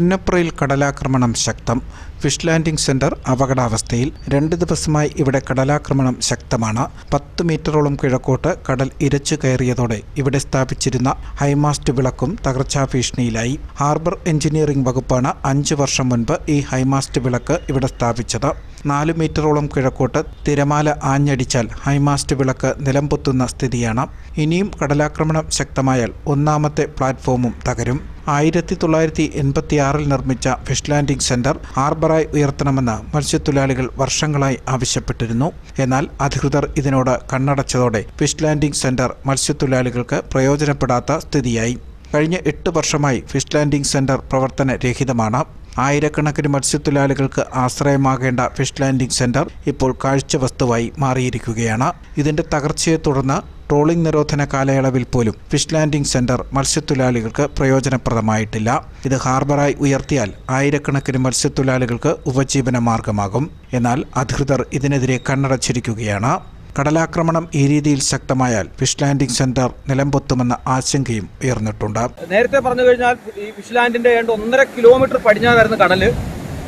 പുന്നപ്രയിൽ കടലാക്രമണം ശക്തം. Fish landing centre അപകടാവസ്ഥയിൽ രണ്ട് ദിവസമായി ഇവിടെ കടലാക്രമണം ശക്തമാണ്. പത്ത് മീറ്ററോളം കിഴക്കോട്ട് കടൽ ഇരച്ചു കയറിയതോടെ ഇവിടെ സ്ഥാപിച്ചിരുന്ന ഹൈമാസ്റ്റ് വിളക്കും തകർച്ചാ ഭീഷണിയിലായി. ഹാർബർ എഞ്ചിനീയറിംഗ് വകുപ്പാണ് അഞ്ച് വർഷം മുൻപ് ഈ ഹൈമാസ്റ്റ് വിളക്ക് ഇവിടെ സ്ഥാപിച്ചത്. നാല് മീറ്ററോളം കിഴക്കോട്ട് തിരമാല ആഞ്ഞടിച്ചാൽ ഹൈമാസ്റ്റ് വിളക്ക് നിലംപൊത്തുന്ന സ്ഥിതിയാണ്. ഇനിയും കടലാക്രമണം ശക്തമായാൽ ഒന്നാമത്തെ പ്ലാറ്റ്ഫോമും തകരും. ആയിരത്തി തൊള്ളായിരത്തി എൺപത്തിയാറിൽ നിർമ്മിച്ച ഫിഷ് ലാൻഡിംഗ് സെന്റർ ഹാർബറായി ഉയർത്തണമെന്ന് മത്സ്യത്തൊഴിലാളികൾ വർഷങ്ങളായി ആവശ്യപ്പെട്ടിരുന്നു. എന്നാൽ അധികൃതർ ഇതിനോട് കണ്ണടച്ചതോടെ ഫിഷ് ലാൻഡിംഗ് സെന്റർ മത്സ്യത്തൊഴിലാളികൾക്ക് പ്രയോജനപ്പെടാത്ത സ്ഥിതിയായി. കഴിഞ്ഞ എട്ട് വർഷമായി ഫിഷ് ലാൻഡിംഗ് സെന്റർ പ്രവർത്തനരഹിതമാണ്. ആയിരക്കണക്കിന് മത്സ്യത്തൊഴിലാളികൾക്ക് ആശ്രയമാകേണ്ട ഫിഷ് ലാൻഡിംഗ് സെന്റർ ഇപ്പോൾ കാഴ്ചവസ്തുവായി മാറിയിരിക്കുകയാണ്. ഇതിന്റെ തകർച്ചയെ തുടർന്ന് ട്രോളിംഗ് നിരോധന കാലയളവിൽ പോലും ഫിഷ് ലാൻഡിംഗ് സെന്റർ മത്സ്യത്തൊഴിലാളികൾക്ക് പ്രയോജനപ്രദമായിട്ടില്ല. ഇത് ഹാർബറായി ഉയർത്തിയാൽ ആയിരക്കണക്കിന് മത്സ്യത്തൊഴിലാളികൾക്ക് ഉപജീവന മാർഗമാകും എന്നാൽ അധികൃതർ ഇതിനെതിരെ കണ്ണടച്ചിരിക്കുകയാണ്. കടലാക്രമണം ഈ രീതിയിൽ ശക്തമായാൽ ഫിഷ് ലാൻഡിംഗ് സെന്റർ നിലംപൊത്തുമെന്ന ആശങ്കയും ഉയർന്നിട്ടുണ്ട്. നേരത്തെ പറഞ്ഞു കഴിഞ്ഞാൽ ഈ ഫിഷ് ലാൻഡിന്റെ ഏതാണ്ട് ഒന്നര കിലോമീറ്റർ പടിഞ്ഞാറ് വരുന്ന കടൽ.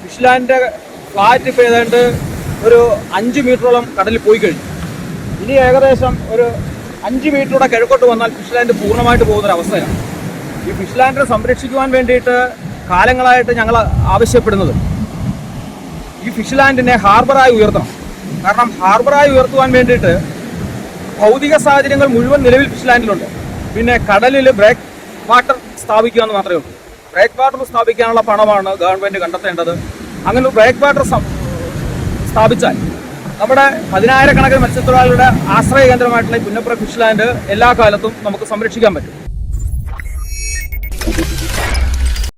ഫിഷ് ലാൻഡിന്റെ ഫ്ലാറ്റ് ഇപ്പോൾ ഏതാണ്ട് ഒരു അഞ്ച് മീറ്ററോളം കടലിൽ പോയി കഴിഞ്ഞു. ഇനി ഏകദേശം ഒരു അഞ്ച് മീറ്ററൂടെ കിഴക്കോട്ട് വന്നാൽ ഫിഷ് ലാൻഡ് പൂർണമായിട്ട് പോകുന്നൊരവസ്ഥയാണ് ഈ ഫിഷ് ലാൻഡിനെ സംരക്ഷിക്കുവാൻ വേണ്ടിയിട്ട് കാലങ്ങളായിട്ട് ഞങ്ങൾ ആവശ്യപ്പെടുന്നത്. ഈ ഫിഷ് ലാൻഡിനെ ഹാർബറായി ഉയർത്തണം. കാരണം ഹാർബറായി ഉയർത്തുവാൻ വേണ്ടിയിട്ട് ഭൗതിക സാഹചര്യങ്ങൾ മുഴുവൻ നിലവിൽ ഫിഷ് ലാൻഡിലുണ്ട് പിന്നെ കടലിൽ ബ്രേക്ക് വാട്ടർ സ്ഥാപിക്കുക എന്ന് മാത്രമേ ഉള്ളൂ. ബ്രേക്ക് വാട്ടർ സ്ഥാപിക്കാനുള്ള പണമാണ് ഗവൺമെന്റ് കണ്ടെത്തേണ്ടത്. അങ്ങനെ ബ്രേക്ക് വാട്ടർ സ്ഥാപിച്ചാൽ നമ്മുടെ പതിനായിരക്കണക്കിന് മത്സ്യത്തൊഴിലാളികളുടെ ആശ്രയ കേന്ദ്രമായിട്ടുള്ള പുന്നപ്ര ഫിഷ് ലാൻഡ് എല്ലാ കാലത്തും നമുക്ക് സംരക്ഷിക്കാൻ പറ്റും.